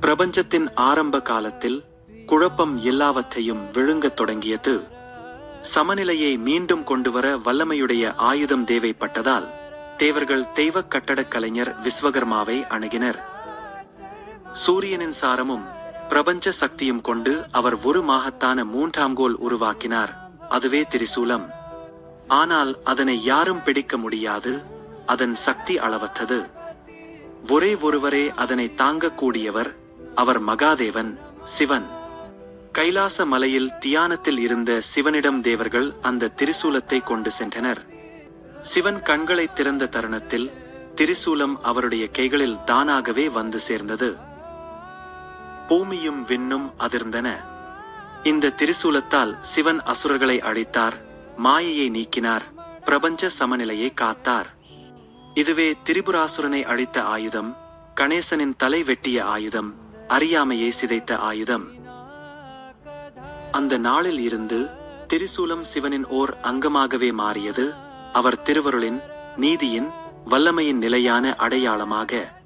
பிரபஞ்சத்தின் ஆரம்ப காலத்தில் குழப்பம் எல்லாவற்றையும் விழுங்கத் தொடங்கியது. சமநிலையை மீண்டும் கொண்டுவர வல்லமையுடைய ஆயுதம் தேவைப்பட்டதால் தேவர்கள் தெய்வக் கட்டடக் கலைஞர் விஸ்வகர்மாவை அணுகினர். சூரியனின் சாரமும் பிரபஞ்ச சக்தியும் கொண்டு அவர் ஒரு மாகத்தான மூன்றாம் கோல் உருவாக்கினார். அதுவே திரிசூலம். ஆனால் அதனை யாரும் பிடிக்க முடியாது அதன் சக்தி அளவற்றது. ஒரே ஒருவரே அதனை தாங்கக்கூடியவர் அவர் மகாதேவன் சிவன். கைலாச மலையில் தியானத்தில் இருந்த சிவனிடம் தேவர்கள் அந்த திரிசூலத்தை கொண்டு சென்றனர். சிவன் கண்களை திறந்த தருணத்தில் திரிசூலம் அவருடைய கைகளில் தானாகவே வந்து சேர்ந்தது. பூமியும் விண்ணும் அதிர்ந்தன. இந்த திரிசூலத்தால் சிவன் அசுரர்களை அழித்தார் மாயையை நீக்கினார் பிரபஞ்ச சமநிலையை காத்தார். இதுவே திரிபுராசுரனை அழித்த ஆயுதம் கணேசனின் தலை வெட்டிய ஆயுதம் அறியாமையை சிதைத்த ஆயுதம். அந்த நாளில் இருந்து திரிசூலம் சிவனின் ஓர் அங்கமாகவே மாறியது. அவர் திருவருளின் நீதியின் வல்லமையின் நிலையான அடையாளமாக